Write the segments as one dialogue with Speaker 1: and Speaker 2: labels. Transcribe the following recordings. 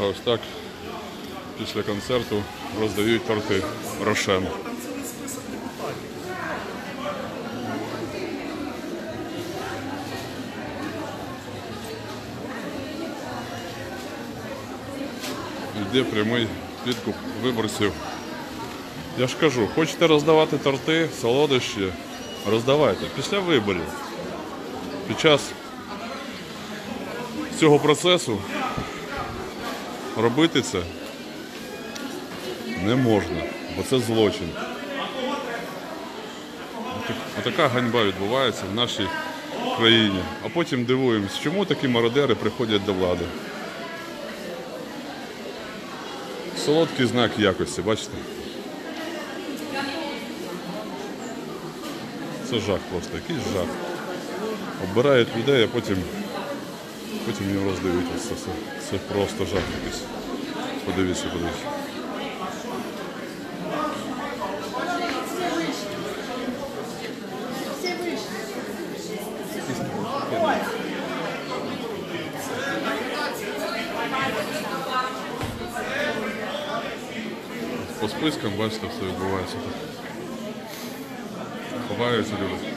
Speaker 1: А ось так після концерту роздають торти Рошен. Йде прямий підкуп виборців. Я ж кажу, хочете роздавати торти, солодощі, роздавайте після виборів. Під час цього процесу робити це не можна, бо це злочин. Отака ганьба відбувається в нашій країні. А потім дивуємось, чому такі мародери приходять до влади. Солодкий знак якості, бачите? Це жах просто, якийсь жах. Обирають людей, а потім, потім їм роздають. Ось Це, це, це просто жах якийсь. Подивіться, подивіться. По спискам, бачите, все відбувається тут. Ховаються люди.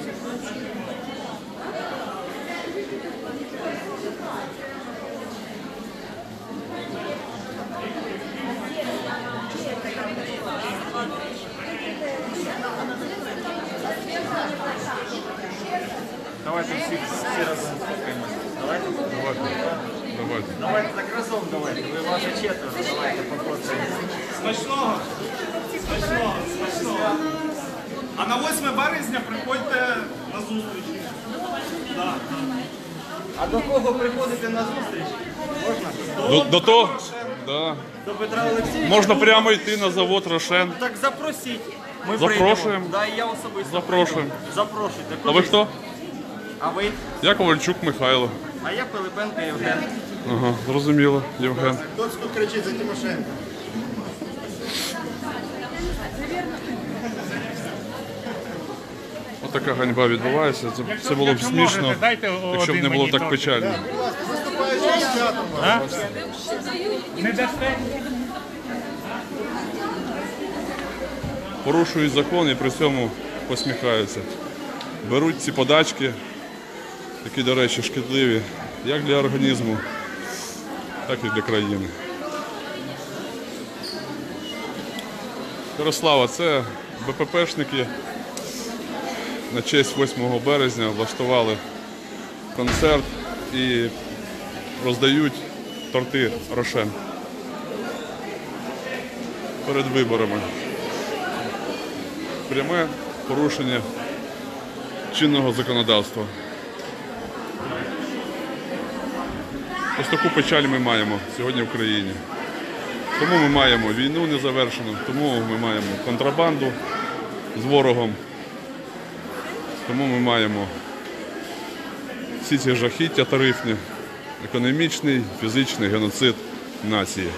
Speaker 2: Давайте всі, всі разом спускаємося. Давайте.
Speaker 1: Давайте. Давайте.
Speaker 2: Давайте так разом давайте. Ви ваші четверо, давайте попросимо.
Speaker 3: Смачного! Смачного! Смачного! А на 8 березня приходьте на зустріч. Да,
Speaker 2: А до кого приходите на зустріч? Можна?
Speaker 1: До, до того, да.
Speaker 2: До Петра Олексійовича?
Speaker 1: можна прямо йти на завод Рошен.
Speaker 2: Так запросіть. Ми
Speaker 1: Запрошуємо.
Speaker 2: прийдемо. Да, і я особисто.
Speaker 1: Запрошуємо.
Speaker 2: прийду. Запрошуйте.
Speaker 1: А ви хто?
Speaker 2: А ви?
Speaker 1: Я Ковальчук Михайло.
Speaker 2: А я Пилипенко Євген.
Speaker 1: Ага, зрозуміло, Євген.
Speaker 4: Хто тут кричить за Тимошенко?
Speaker 1: Отака ганьба відбувається. Це, це було б смішно,
Speaker 5: Дайте
Speaker 1: якщо б не було так печально.
Speaker 4: З вас.
Speaker 5: Не дасте?
Speaker 1: Порушують закон і при цьому посміхаються. Беруть ці подачки, які, до речі, шкідливі як для організму, так і для країни. Ярослава, це БППшники на честь 8 березня влаштували концерт і роздають торти Рошен перед виборами пряме порушення чинного законодавства. Ось таку печаль ми маємо сьогодні в країні. Тому ми маємо війну незавершену, тому ми маємо контрабанду з ворогом, тому ми маємо всі ці жахіття тарифні, економічний, фізичний геноцид нації.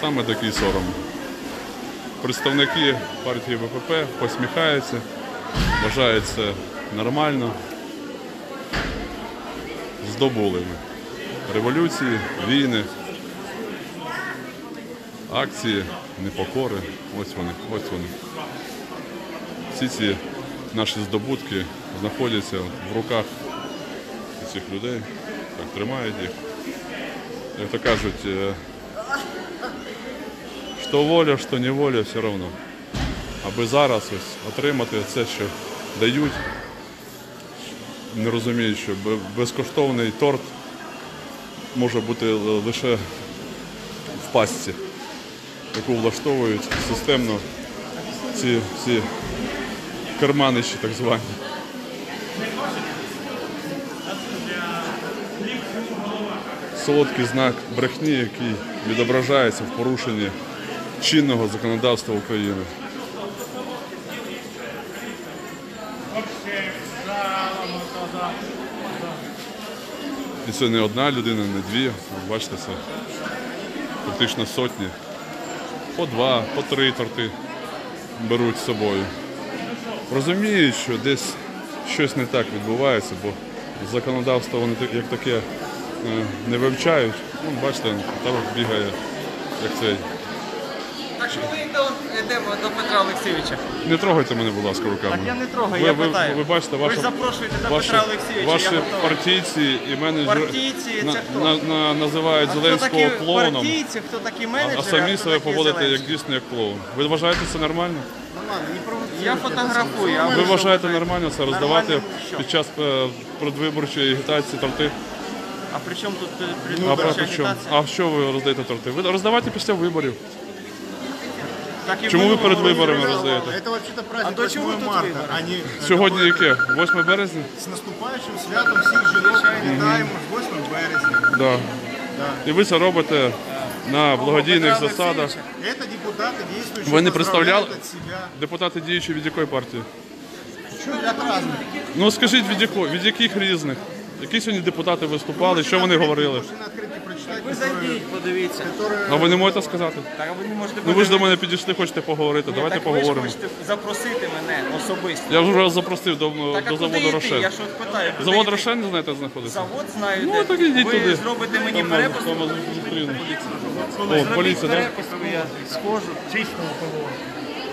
Speaker 1: Саме такий сором. Представники партії ВПП посміхаються, вважають це нормально. Здобули ми. Революції, війни, акції, непокори. Ось вони, ось вони. Всі ці наші здобутки знаходяться в руках цих людей, так тримають їх. Як то кажуть, е, що воля, що не воля, все одно. Аби зараз ось отримати це, що дають, не розуміють, що безкоштовний торт може бути лише в пастці, яку влаштовують системно ці всі карманичі так звані. Солодкий знак брехні, який відображається в порушенні чинного законодавства України. І це не одна людина, не дві. Бачите, це практично сотні. По два, по три торти беруть з собою. розуміють, що десь щось не так відбувається, бо законодавство вони як таке е, не вивчають. Ну, бачите, там бігає, як цей.
Speaker 2: Йдемо, до Петра Олексійовича.
Speaker 1: Не трогайте мене, будь ласка, руками.
Speaker 2: Так я не трогаю,
Speaker 1: ви,
Speaker 2: я
Speaker 1: ви,
Speaker 2: питаю.
Speaker 1: ви бачите, ваша,
Speaker 2: ж запрошуєте до
Speaker 1: ваші,
Speaker 2: Петра Олексійовича,
Speaker 1: ваші
Speaker 2: я готовий.
Speaker 1: партійці і менеджери
Speaker 2: Партійці
Speaker 1: на,
Speaker 2: це хто?
Speaker 1: на, на, називають
Speaker 2: А
Speaker 1: Зеленського
Speaker 2: такі
Speaker 1: клоуном,
Speaker 2: партійці, хто такі
Speaker 1: а,
Speaker 2: менеджери,
Speaker 1: а самі
Speaker 2: хто
Speaker 1: себе поводите як дійсно як клоун. Ви вважаєте це нормально?
Speaker 2: Я фотографую, а
Speaker 1: Ви вважаєте нормально це роздавати
Speaker 2: Нормально
Speaker 1: під час е, предвиборчої агітації торти?
Speaker 2: А при чому тут е,
Speaker 1: а
Speaker 2: предвиборча
Speaker 1: чому?
Speaker 2: агітація?
Speaker 1: А що ви роздаєте торти? Ви роздавайте після виборів.
Speaker 2: Так і
Speaker 1: Чому ви
Speaker 2: минулого
Speaker 1: перед виборами
Speaker 2: року.
Speaker 1: роздаєте?
Speaker 4: Это вообще-то праздник
Speaker 2: А до чего
Speaker 4: 8
Speaker 2: тут
Speaker 4: марта,
Speaker 2: выборы?
Speaker 4: а не...
Speaker 1: Сьогодні яке? 8 березня?
Speaker 4: С наступающим святом всіх жінок вітаємо з 8 березня.
Speaker 1: Да. І ви це робите на благодійних
Speaker 2: Петра
Speaker 1: засадах.
Speaker 2: Олексійовича.
Speaker 4: Это депутаты действующие
Speaker 1: Вы не представлял-
Speaker 4: поздравляют от себя.
Speaker 1: Депутати діючі від якої партії?
Speaker 4: Что от разных?
Speaker 1: Ну скажіть, від якої? Від яких різних? Які сьогодні депутати виступали, що вони говорили?
Speaker 4: Можете на открытке прочитать,
Speaker 2: ви зайдіть, подивіться.
Speaker 1: А ви не можете сказати?
Speaker 2: Так, а ви не можете
Speaker 1: Ну ви ж до мене підійшли, хочете поговорити.
Speaker 2: Ні,
Speaker 1: Давайте
Speaker 2: так ви ж
Speaker 1: поговоримо.
Speaker 2: хочете запросити мене особисто.
Speaker 1: Я вже раз запросив до,
Speaker 2: Так,
Speaker 1: до
Speaker 2: а куди
Speaker 1: заводу
Speaker 2: йти?
Speaker 1: Рошен.
Speaker 2: Я що питаю, куди
Speaker 1: Завод
Speaker 2: йти?
Speaker 1: Рошен, не знаєте, де знаходиться?
Speaker 2: Завод знаю,
Speaker 1: Ну,
Speaker 2: де.
Speaker 1: так ідіть
Speaker 2: ви
Speaker 1: туди.
Speaker 2: зробите мені
Speaker 1: Там,
Speaker 2: перепуск?
Speaker 1: там зустріну. О, поліція, так?
Speaker 2: перепуск, я схожу.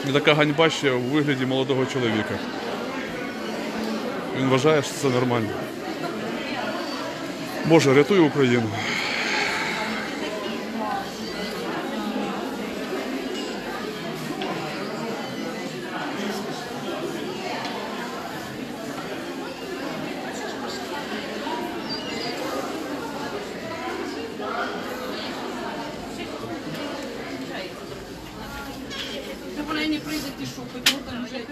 Speaker 1: І така ганьба ще у вигляді молодого чоловіка. Він вважає, що це нормально. Боже, рятуй Україну.
Speaker 5: Ви вона не прийдете, що потім там вже.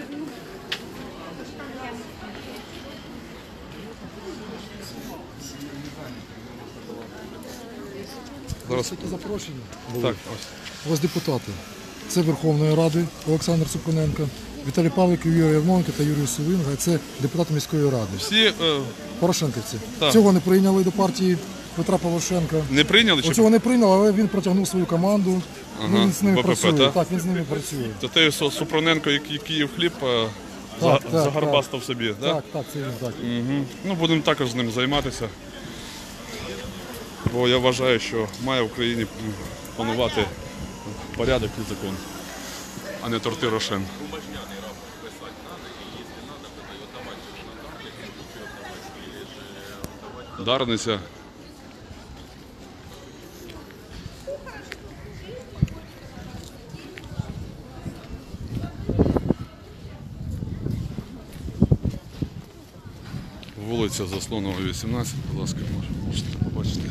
Speaker 1: Зараз
Speaker 6: Такі запрошення
Speaker 1: так, ось.
Speaker 6: ось депутати. Це Верховної Ради Олександр Супроненко, Віталій Павликів, Юрій Ярмоленко та Юрій Сувинга. Це депутати міської ради.
Speaker 1: Всі е,
Speaker 6: Порошенківці.
Speaker 1: Так.
Speaker 6: Цього не прийняли до партії Петра Порошенка.
Speaker 1: не прийняли чи
Speaker 6: Цього не прийняли, але він протягнув свою команду.
Speaker 1: Ага,
Speaker 6: Він з ними
Speaker 1: БПП,
Speaker 6: працює.
Speaker 1: так?
Speaker 6: Так, він з ними працює.
Speaker 1: Це той Су- Супроненко, який Київ хліб е, за-
Speaker 6: так,
Speaker 1: загарбастав собі. Да?
Speaker 6: Так, так, це він так.
Speaker 1: Угу. Ну, будемо також з ним займатися. Бо я вважаю, що має в Україні панувати порядок і закон, а не торти Рошен. Дарниця. Вулиця Заслонова, 18, будь ласка, мож- можете побачити.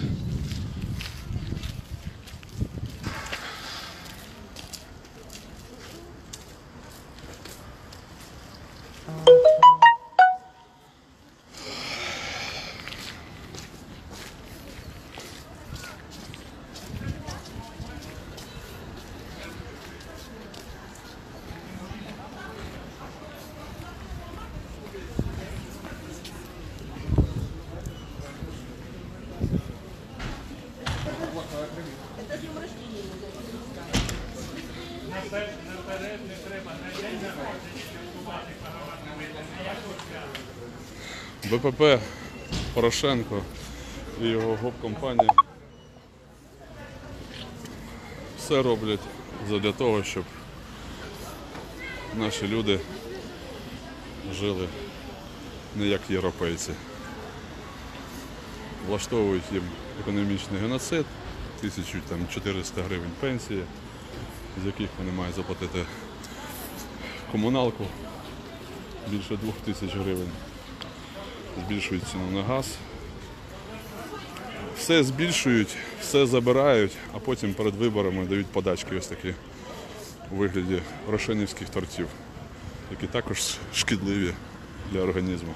Speaker 1: БПП Порошенко і його гоп-компанія все роблять для того, щоб наші люди жили не як європейці. Влаштовують їм економічний геноцид, 1400 гривень пенсії, з яких вони мають заплатити комуналку більше 2000 гривень збільшують ціну на газ. Все збільшують, все забирають, а потім перед виборами дають подачки ось такі у вигляді рошенівських тортів, які також шкідливі для організму.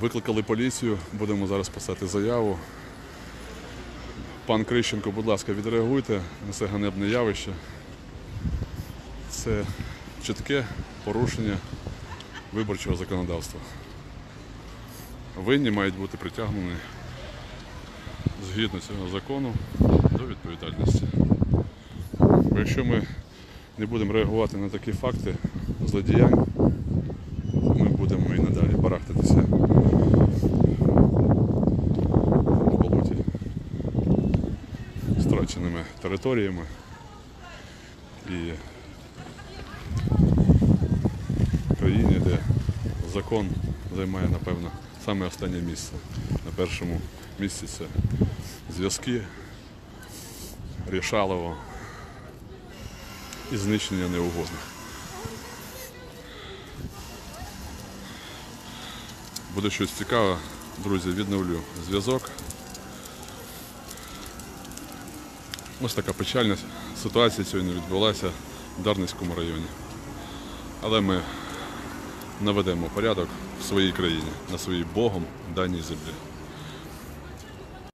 Speaker 1: Викликали поліцію, будемо зараз писати заяву. Пан Крищенко, будь ласка, відреагуйте на це ганебне явище. Це чітке порушення виборчого законодавства. Винні мають бути притягнені згідно цього закону до відповідальності. Бо якщо ми не будемо реагувати на такі факти злодіянь, то ми будемо і надалі барахтатися в болоті страченими територіями і країні, де закон займає, напевно, саме останнє місце. На першому місці це зв'язки, рішалово і знищення неугодних. Буде щось цікаве, друзі, відновлю зв'язок. Ось така печальна ситуація сьогодні відбулася в Дарницькому районі. Але ми наведемо порядок в своїй країні, на своїй Богом даній землі.